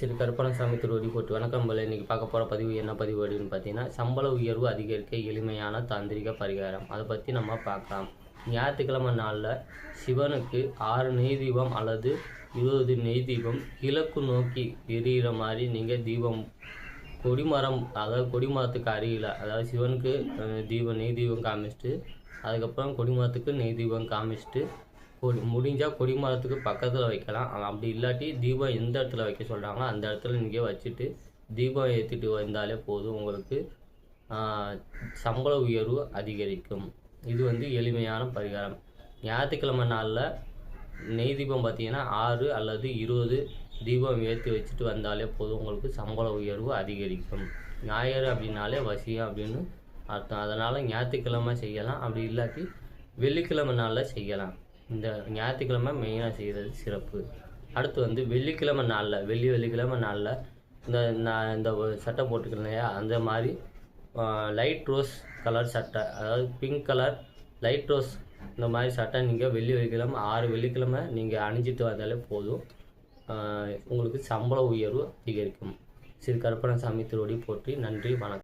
ஸ்ரீ கருப்பணசாமி திருவடி போட்டு வணக்கம் போல இன்னைக்கு பார்க்க போகிற பதிவு என்ன பதிவு அப்படின்னு பார்த்தீங்கன்னா சம்பள உயர்வு அதிகரிக்க எளிமையான தாந்திரிக பரிகாரம். அதை பற்றி நம்ம பார்க்கலாம். ஞாயிற்றுக்கிழமை நாளில் சிவனுக்கு ஆறு நெய் தீபம் அல்லது இருபது நெய் தீபம் கிழக்கு நோக்கி எரியிற மாதிரி நீங்கள் தீபம் கொடிமரம் அதாவது கொடிமரத்துக்கு அருகில் அதாவது சிவனுக்கு தீபம் நெய் தீபம் காமிச்சிட்டு அதுக்கப்புறம் கொடிமரத்துக்கு நெய் தீபம் காமிச்சிட்டு கொடி முடிஞ்சால் கொடி மரத்துக்கு பக்கத்தில் வைக்கலாம். அப்படி இல்லாட்டி தீபம் எந்த இடத்துல வைக்க சொல்கிறாங்களோ அந்த இடத்துல நீங்கள் வச்சுட்டு தீபம் ஏற்றிட்டு வந்தாலே போதும். உங்களுக்கு சம்பள உயர்வு அதிகரிக்கும். இது வந்து எளிமையான பரிகாரம். ஞாயிற்றுக்கிழமை நாளில் நெய் தீபம் பார்த்தீங்கன்னா ஆறு அல்லது இருபது தீபம் ஏற்றி வச்சுட்டு வந்தாலே போதும். உங்களுக்கு சம்பள உயர்வு அதிகரிக்கும். ஞாயிறு அப்படின்னாலே வசியம் அப்படின்னு அர்த்தம். அதனால் ஞாயிற்றுக்கிழமை செய்யலாம். அப்படி இல்லாட்டி வெள்ளிக்கிழமை நாளில் செய்யலாம். இந்த ஞாயிற்றுக்கிழமை மெயினாக செய்கிறது சிறப்பு. அடுத்து வந்து வெள்ளிக்கிழமை நாளில் வெள்ளி வெள்ளிக்கிழமை நாளில் இந்த நான் இந்த சட்டை போட்டுக்கிறேன் இல்லையா? அந்த மாதிரி லைட் ரோஸ் கலர் சட்டை. அதாவது பிங்க் கலர் லைட் ரோஸ் இந்த மாதிரி சட்டை நீங்கள் வெள்ளி வெள்ளிக்கிழமை ஆறு வெள்ளிக்கிழமை நீங்கள் அணிஞ்சிட்டு வந்தாலே போதும். உங்களுக்கு சம்பள உயர்வு அதிகரிக்கும். ஸ்ரீ கருப்பணசாமி திருவடி போற்றி நன்றி வணக்கம்.